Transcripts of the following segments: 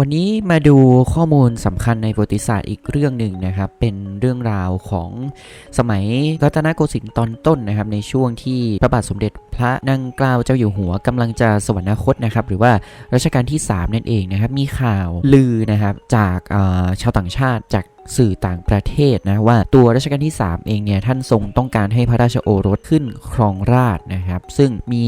วันนี้มาดูข้อมูลสำคัญในประวัติศาสตร์อีกเรื่องหนึ่งนะครับ เป็นเรื่องราวของสมัยรัตนโกสินทร์ตอนต้นนะครับ ในช่วงที่พระบาทสมเด็จพระนั่งเกล้าเจ้าอยู่หัวกำลังจะสวรรคตนะครับ หรือว่ารัชกาลที่ 3 นั่นเองนะครับ มีข่าวลือนะครับจากชาวต่างชาติจาก สื่อต่างประเทศนะว่าตัวรัชกาลที่ 3 เองเนี่ยท่านทรงต้องการให้พระราชโอรสขึ้นครองราชนะครับ ซึ่งมี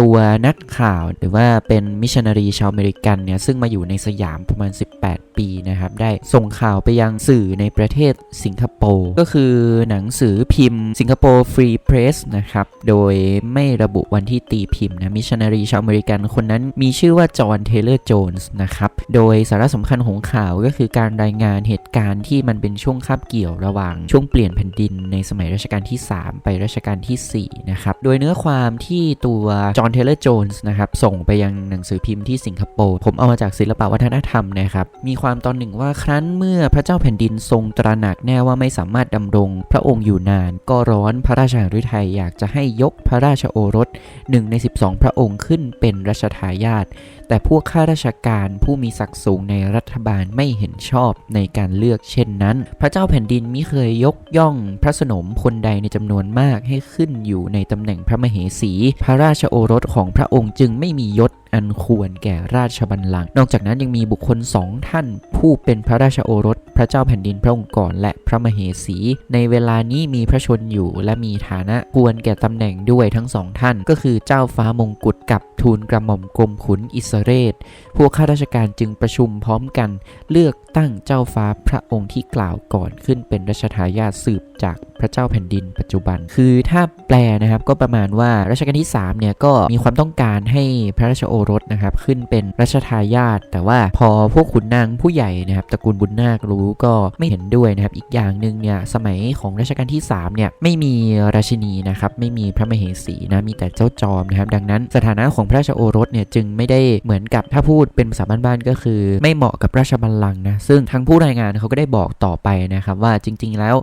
ตัวนักข่าวหรือว่าเป็นมิชชันนารีชาวอเมริกันเนี่ยซึ่งมาอยู่ในสยามประมาณ 18 ปีนะครับ ได้ส่งข่าวไปยังสื่อในประเทศสิงคโปร์ก็คือหนังสือพิมพ์สิงคโปร์ฟรีเพรสนะครับ โดยไม่ระบุวันที่ตีพิมพ์นะมิชชันนารีชาวอเมริกันคนนั้นมีชื่อว่าจอห์นเทเลอร์โจนส์นะครับโดยสาระสำคัญของข่าวก็คือการรายงานเหตุการณ์ที่มันเป็นช่วงคาบเกี่ยวระหว่างช่วงเปลี่ยนแผ่นดินในสมัยรัชกาลที่ 3 ไปรัชกาลที่ 4 นะครับ โดยเนื้อความที่ตัวจอห์นเทเลอร์โจนส์นะครับ ส่งไปยังหนังสือพิมพ์ที่สิงคโปร์ ผมเอามาจากศิลปวัฒนธรรมนะครับ มีความตอนหนึ่งว่าครั้นเมื่อพระเจ้าแผ่นดินทรงตระหนักแน่ว่าไม่สามารถดำรงพระองค์อยู่นาน ก็ร้อนพระราชาฤทัยอยากจะให้ยกพระราชโอรสหนึ่งใน 12 พระองค์ขึ้นเป็นรัชทายาทแต่พวกข้าราชการผู้มีศักดิ์สูงในรัฐบาลไม่เห็นชอบในการเลือกเช่นนั้น พระเจ้าแผ่นดินมิเคยยกย่องพระสนมคนใดในจำนวนมากให้ขึ้นอยู่ในตำแหน่งพระมเหสี พระราชโอรสของพระองค์จึงไม่มียศ อันควรแก่ราชบัลลังก์นอกจากนั้นยังมีบุคคลสองท่าน ผู้เป็นพระราชโอรส พระเจ้าแผ่นดินพระองค์ก่อนและพระมเหสี ในเวลานี้มีพระชนอยู่และมีฐานะควรแก่ตำแหน่งด้วยทั้งสองท่าน ก็คือเจ้าฟ้ามงกุฎกับทูลกระหม่อมกรมขุนอิสเรศพวกข้าราชการจึงประชุมพร้อมกัน เลือกตั้งเจ้าฟ้าพระองค์ที่กล่าวก่อนขึ้นเป็นรัชทายาทสืบจาก ระเจ้าแผ่นดินปัจจุบัน คือถ้าแปลนะครับก็ประมาณว่ารัชกาลที่3เนี่ยก็มีความต้องการให้พระราชโอรสนะครับขึ้นเป็นรัชทายาทแต่ว่าพอพวกขุนนางผู้ใหญ่นะครับตระกูลบุญนาครู้ก็ไม่เห็นด้วยนะครับอีกอย่างหนึ่งเนี่ยสมัยของรัชกาลที่3เนี่ยไม่มีราชินีนะครับไม่มีพระมเหสีนะมีแต่เจ้าจอมนะครับดังนั้นสถานะของพระราชโอรสเนี่ยจึงไม่ได้เหมือนกับถ้าพูดเป็นภาษาบ้านๆก็คือ ไม่เหมาะกับราชบัลลังก์นะซึ่งทางผู้รายงานเขาก็ได้บอกต่อไปนะครับว่าจริง ๆ แล้ว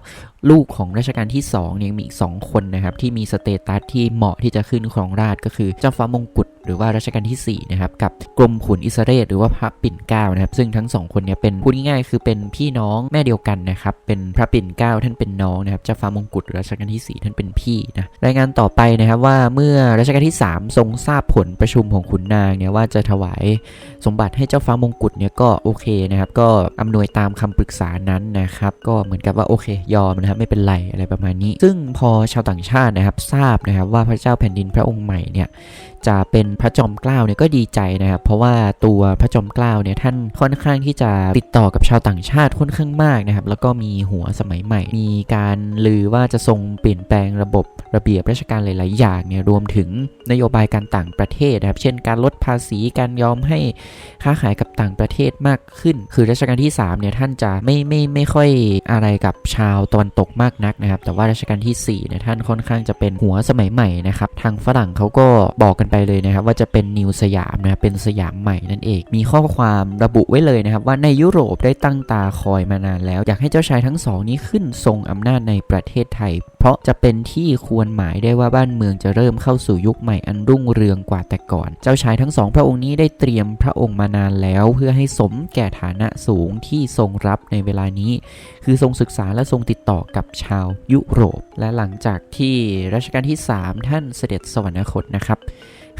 ลูกของรัชกาลที่2เนี่ยมีอีก 2 คนนะครับ ที่มีสเตตัสที่เหมาะที่จะขึ้นครองราชก็คือเจ้าฟ้ามงกุฎ หรือว่ารัชกาลที่4นะครับกับกรมขุนอิสเรศหรือว่าพระปิ่นเกล้านะครับซึ่งทั้งสองคนเนี่ยเป็นพูดง่ายๆคือเป็นพี่น้องแม่เดียวกันนะครับเป็นพระปิ่นเกล้าท่านเป็นน้องนะครับเจ้าฟ้ามงกุฎรัชกาลที่ 4 ท่านเป็นพี่นะรายงานต่อไปนะครับว่าเมื่อรัชกาลที่ 3 ทรงทราบผลประชุมของขุนนางเนี่ยว่าจะถวายสมบัติให้เจ้าฟ้ามงกุฎเนี่ยก็โอเคนะครับก็อำนวยตามคำปรึกษานั้นนะครับก็เหมือนกับว่าโอเค ยอมนะครับไม่เป็นไรอะไรประมาณนี้ ซึ่งพอชาวต่างชาตินะครับทราบนะครับว่าพระเจ้าแผ่นดินพระองค์ใหม่เนี่ยจะเป็นพระจอมเกล้าเนี่ยก็ดีใจนะครับเพราะว่าตัวพระจอมเกล้าเนี่ยท่านค่อนข้างที่จะติดต่อกับชาวต่างชาติค่อนข้างมากนะครับแล้วก็มีหัวสมัยใหม่ มีการลือว่าจะทรงเปลี่ยนแปลงระบบระเบียบราชการหลาย ๆ อย่างเนี่ยรวมถึงนโยบายการต่างประเทศนะครับเช่นการลดภาษีการยอมให้ค้าขายกับต่างประเทศมากขึ้น คือรัชกาลที่3เนี่ยท่านจะไม่ไม่ไม่ค่อยอะไรกับชาวตะวันตกมากนักนะครับ แต่ว่ารัชกาลที่4เนี่ยท่านค่อนข้างจะเป็นหัวสมัยใหม่นะครับทางฝรั่งเขาก็บอกกันไปเลยนะครับว่าจะเป็นนิวสยามนะเป็นสยามใหม่นั่นเอง มีข้อความระบุไว้เลยนะครับว่าในยุโรปได้ตั้งตาคอยมานานแล้ว อยากให้เจ้าชายทั้งสองนี้ขึ้นทรงอำนาจในประเทศไทย เพราะจะเป็นที่ควรหมายได้ว่าบ้านเมืองจะเริ่มเข้าสู่ยุคใหม่อันรุ่งเรืองกว่าแต่ก่อน เจ้าชายทั้งสองพระองค์นี้ได้เตรียมพระองค์มานานแล้ว เพื่อให้สมแก่ฐานะสูงที่ทรงรับในเวลานี้ คือทรงศึกษาและทรงติดต่อกับชาวยุโรป และหลังจากที่รัชกาลที่ 3 ท่านเสด็จสวรรคตนะครับ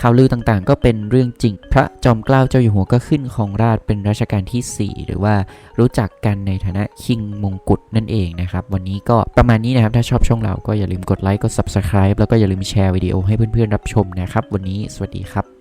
ข่าวลือต่างๆ ก็เป็นเรื่องจริง พระจอมเกล้าเจ้าอยู่หัวก็ขึ้นของราชเป็นรัชกาลที่ 4 หรือว่ารู้จักกันในฐานะคิงมงกุฎนั่นเองนะครับ วันนี้ก็ประมาณนี้นะครับ ถ้าชอบช่องเราก็อย่าลืมกดไลค์กด subscribe แล้วก็อย่าลืมแชร์วิดีโอให้เพื่อนๆรับชมนะครับ วันนี้สวัสดีครับ